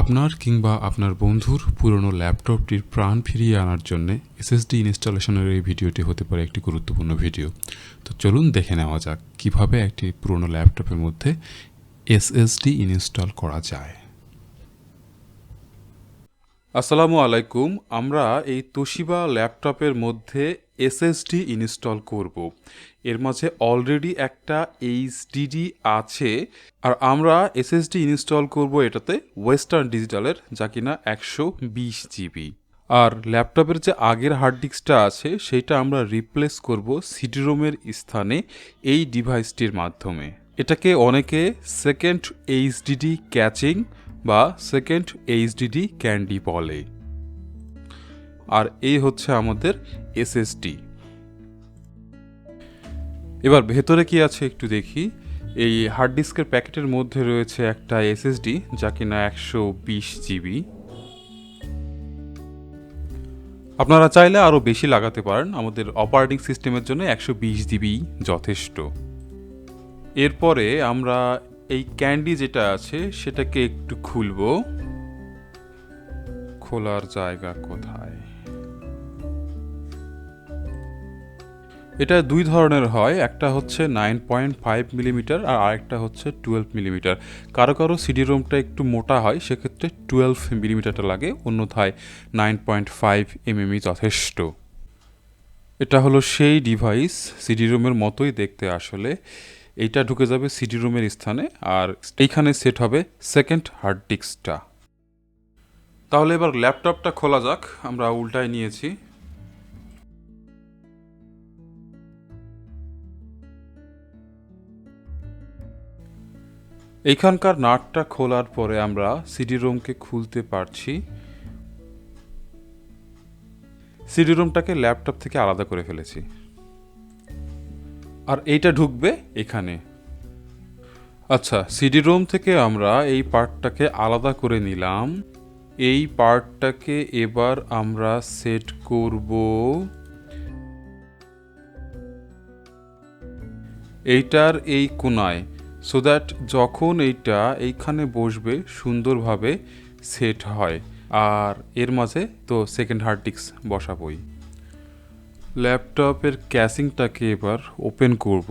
আপনার কিংবা আপনার বন্ধুর পুরনো ল্যাপটপটির প্রাণ ফিরিয়ে আনার জন্য এসএসডি ইনস্টলেশনের এই ভিডিওটি হতে পারে একটি গুরুত্বপূর্ণ ভিডিও। তো চলুন দেখে নেওয়া যাক কীভাবে একটি পুরনো ল্যাপটপের মধ্যে এসএসডি ইনস্টল করা যায়। আসসালামু আলাইকুম। আমরা এই তোশিবা ল্যাপটপের মধ্যে এসএসডি ইনস্টল করব। এর মাঝে অলরেডি একটা এইচডিডি আছে। আর আমরা এসএসডি ইনস্টল করব এটাতে ওয়েস্টার্ন ডিজিটালের যা কিনা একশো বিশ জিবি। আর ল্যাপটপের যে আগের হার্ড ডিস্কটা আছে সেইটা আমরা রিপ্লেস করব সিডি রোমের স্থানে এই ডিভাইসটির মাধ্যমে। এটাকে অনেকে সেকেন্ড এইচডিডি ক্যাচিং বা সেকেন্ড এইচডিডি ক্যান্ডি বলে। আর এই হচ্ছে আমাদের এসএসডি। এবার ভেতরে কি আছে একটু দেখি। এই হার্ড ডিস্কের প্যাকেটের মধ্যে রয়েছে একটা এসএসডি, যা কিনা একশো বিশ জিবি। আপনারা চাইলে আরও বেশি লাগাতে পারেন, আমাদের অপারেটিং সিস্টেমের জন্য একশো বিশ জিবি যথেষ্ট। এরপরে আমরা এই ক্যান্ডি যেটা আছে, সেটাকে একটু খুলব। খোলার জায়গা কোথায়? এটা দুই ধরনের হয়, একটা হচ্ছে নাইন পয়েন্ট ফাইভ মিলিমিটার আর আরেকটা হচ্ছে টুয়েলভ মিলিমিটার কারও কারও সিডি রোমটা একটু মোটা হয়, সেক্ষেত্রে টুয়েলভ মিলিমিটারটা লাগে, অন্যথায় নাইন পয়েন্ট ফাইভ এমএমই যথেষ্ট। এটা হলো সেই ডিভাইস সিডি রোমের মতোই দেখতে আসলে। এইটা ঢুকে যাবে সিডি রুমের স্থানে আর এইখানে সেট হবে সেকেন্ড হার্ড ডিস্কটা তাহলে এবার ল্যাপটপটা খোলা যাক, আমরা উল্টায় নিয়েছি। এইখানকার নাটটা খোলার পরে আমরা সিডি রুমকে খুলতে পারছি। সিডি রুমটাকে ল্যাপটপ থেকে আলাদা করে ফেলেছি। আর এইটা ঢুকবে এখানে। আচ্ছা সিডি রুম থেকে আমরা এই পার্টটাকে আলাদা করে নিলাম। এই পার্টটাকে এবার আমরা সেট করব। এইটার এই কোনায়। সো দ্যাট যখন এইটা এইখানে বসবে সুন্দরভাবে সেট হয়, আর এর মাঝে তো সেকেন্ড হার্ড ডিস্ক বসাবই। ল্যাপটপের ক্যাসিংটাকে এবার ওপেন করব।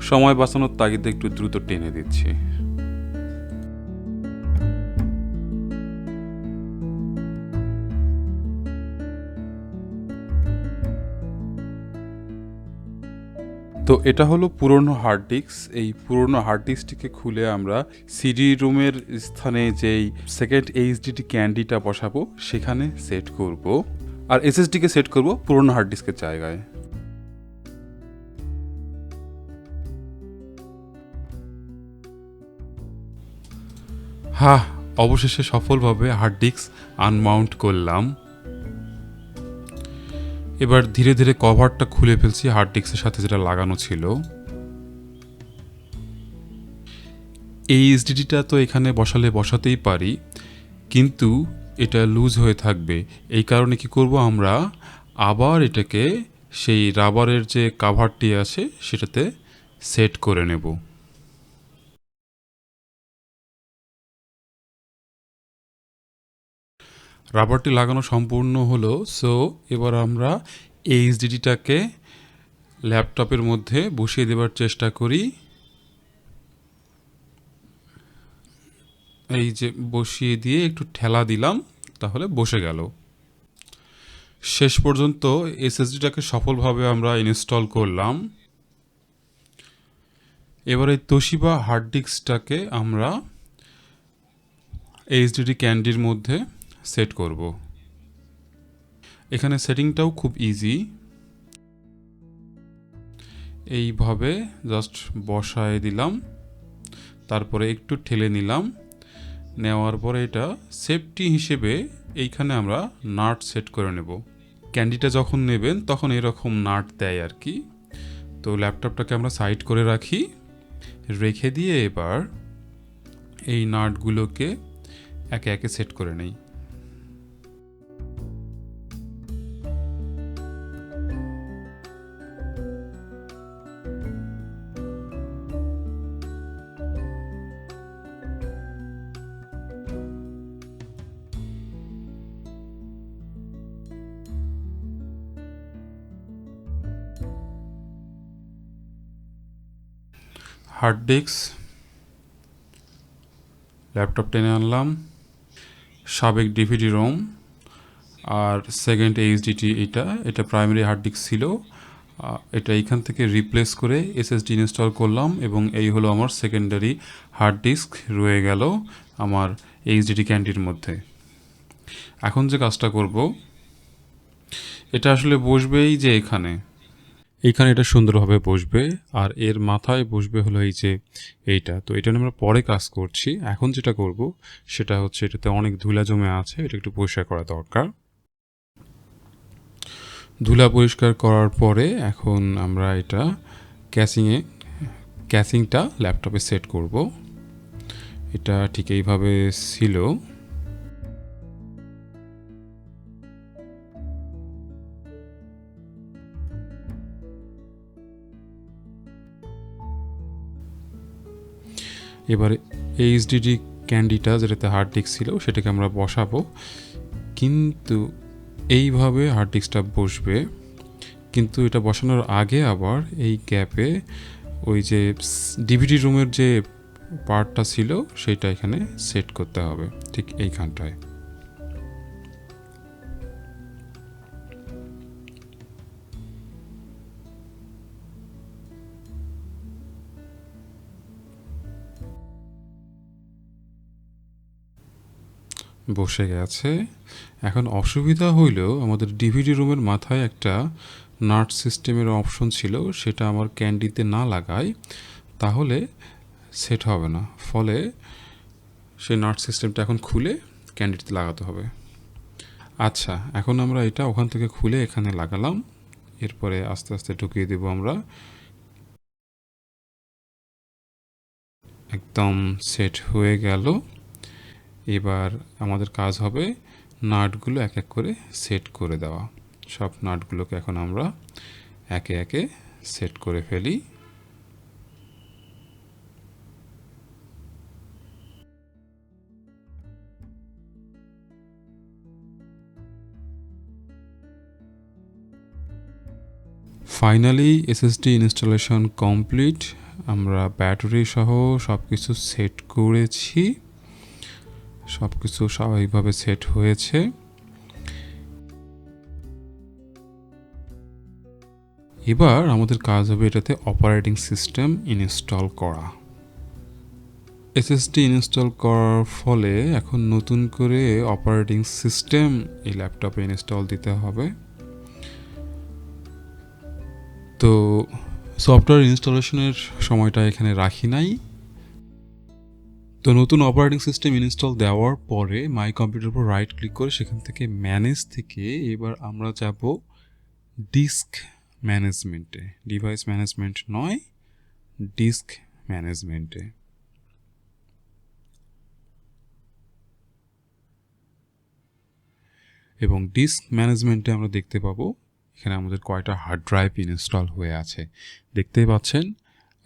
সময় বাঁচানোর তাগিদে একটু দ্রুত টেনে দিচ্ছি। তো এটা হলো পুরনো হার্ড ডিস্ক এই পুরনো হার্ড ডিস্কটিকে খুলে আমরা সিডি রুমের স্থানে যেই সেকেন্ড এইচডিটি ক্যান্ডিটা বসাবো, সেখানে সেট করব। আর এসএসডিকে সেট করব পুরনো হার্ড ডিস্কের জায়গায়। হ্যাঁ অবশেষে সফলভাবে হার্ড ডিস্ক আনমাউন্ট করলাম। এবার ধীরে ধীরে কভারটা খুলে ফেলছি হার্ড ডিস্কের সাথে যেটা লাগানো ছিল। এই এসডিডিটা তো এখানে বসালে বসাতেই পারি, কিন্তু এটা লুজ হয়ে থাকবে। এই কারণে কি করব আমরা? আবার এটাকে সেই রাবারের যে কাভারটি আছে, সেটাতে সেট করে নেব। রাবারটি লাগানো সম্পূর্ণ হলো সো এবার আমরা এইচডিডিটাকে ল্যাপটপের মধ্যে বসিয়ে দেবার চেষ্টা করি। এই যে বসিয়ে দিয়ে একটু ঠেলা দিলাম, তাহলে বসে গেল। শেষ পর্যন্ত এসএসডিটাকে সফলভাবে আমরা ইনস্টল করলাম। এবার এই তোশিবা হার্ড ডিস্কটাকে আমরা এইচডিডি ক্যান্ডির মধ্যে সেট করব। এখানে সেটিংটাও খুব ইজি এইভাবে জাস্ট বসায় দিলাম। তারপরে একটু ঠেলে নিলাম। নেওয়ার পরে এটা সেফটি হিসেবে এইখানে আমরা নাট সেট করে নেব। ক্যান্ডিটা যখন নেবেন তখন এরকম নাট দেয় আর কি। তো ল্যাপটপটাকে আমরা সাইড করে রাখি। রেখে দিয়ে এবার এই নাটগুলোকে একে একে সেট করে নেই। হার্ড ডিস্ক ল্যাপটপ টেনে আনলাম, সাবেক ডিভিডি রোম আর সেকেন্ড এইচডিটি এটা এটা প্রাইমারি হার্ড ডিস্ক ছিল। এটা এখান থেকে রিপ্লেস করে এসএসডি ইনস্টল করলাম এবং এই হলো আমার সেকেন্ডারি হার্ড ডিস্ক রয়ে গেল আমার এইচডিটি ক্যান্ডির মধ্যে। এখন যে কাজটা করব, এটা আসলে বসবেই যে এখানে। এইখানে এটা সুন্দরভাবে বসবে, আর এর মাথায় বসবে হলো এই যে এইটা। তো এটা আমরা পরে কাজ করছি। এখন যেটা করব, সেটা হচ্ছে এটাতে অনেক ধুলা জমে আছে, এটা একটু পরিষ্কার করা দরকার। ধুলা পরিষ্কার করার পরে এখন আমরা এটা ক্যাসিংয়ে ক্যাসিংটা ল্যাপটপে সেট করব। এটা ঠিক এইভাবে ছিল। এবারে এইচডিডি ক্যান্ডিটা যেটাতে হার্ড ডিস্ক ছিল, সেটাকে আমরা বসাবো। কিন্তু এইভাবে হার্ড ডিস্কটা বসবে। কিন্তু এটা বসানোর আগে আবার এই গ্যাপে ওই যে ডিভিডি রুমের যে পার্টটা ছিল, সেটা এখানে সেট করতে হবে। ঠিক এইখানটায়। বসে গেছে। এখন অসুবিধা হইলেও আমাদের ডিভিডি রুমের মাথায় একটা নাট সিস্টেমের অপশন ছিল, সেটা আমার ক্যান্ডিতে না লাগাই, তাহলে সেট হবে না। ফলে সেই নাট সিস্টেমটা এখন খুলে ক্যান্ডিতে লাগাতে হবে। আচ্ছা এখন আমরা এটা ওখান থেকে খুলে এখানে লাগালাম। এরপরে আস্তে আস্তে ঢুকিয়ে দেব আমরা। একদম সেট হয়ে গেল। এবার আমাদের কাজ হবে নাটগুলো এক এক করে সেট করে দেওয়া। সব নাটগুলোকে এখন আমরা একে একে সেট করে ফেলি। ফাইনালি এসএসডি ইনস্টলেশন কমপ্লিট আমরা ব্যাটারি সহ সব কিছু সেট করেছি। সব কিছু স্বাভাবিকভাবে সেট হয়েছে। এবার আমাদের কাজ হবে এটাতে অপারেটিং সিস্টেম ইনস্টল করা। এসএসডি ইনস্টল করার ফলে এখন নতুন করে অপারেটিং সিস্টেম এই ল্যাপটপে ইনস্টল দিতে হবে। তো সফটওয়্যার ইনস্টলেশনের সময়টা এখানে রাখি নাই। তো নতুন অপারেটিং সিস্টেম ইনস্টল দেওয়ার পরে মাই কম্পিউটার উপর রাইট ক্লিক করে সেখান থেকে ম্যানেজ থেকে এবার আমরা যাব ডিস্ক ম্যানেজমেন্টে ডিভাইস ম্যানেজমেন্ট নয় ডিস্ক ম্যানেজমেন্টে এবং ডিস্ক ম্যানেজমেন্টে আমরা দেখতে পাবো, এখানে আমাদের কয়টা হার্ড ড্রাইভ ইনস্টল হয়ে আছে। দেখতেই পাচ্ছেন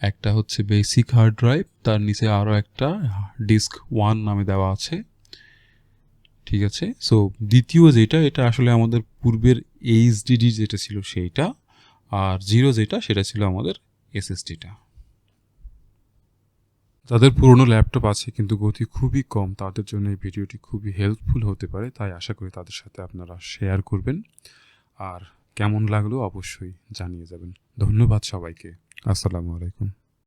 একটা হচ্ছে বেসিক হার্ড ড্রাইভ তার নিচে আরও একটা ডিস্ক ওয়ান নামে দেওয়া আছে। ঠিক আছে? সো দ্বিতীয় যেটা, এটা আসলে আমাদের পূর্বের এইচডিডি যেটা ছিল সেইটা, আর জিরো যেটা, সেটা ছিল আমাদের এসএসডিটা যাদের পুরনো ল্যাপটপ আছে কিন্তু গতি খুবই কম, তাদের জন্য এই ভিডিওটি খুবই হেল্পফুল হতে পারে, তাই আশা করি তাদের সাথে আপনারা শেয়ার করবেন। আর কেমন লাগল অবশ্যই জানিয়ে যাবেন। ধন্যবাদ সবাইকে। আসসালামু আলাইকুম।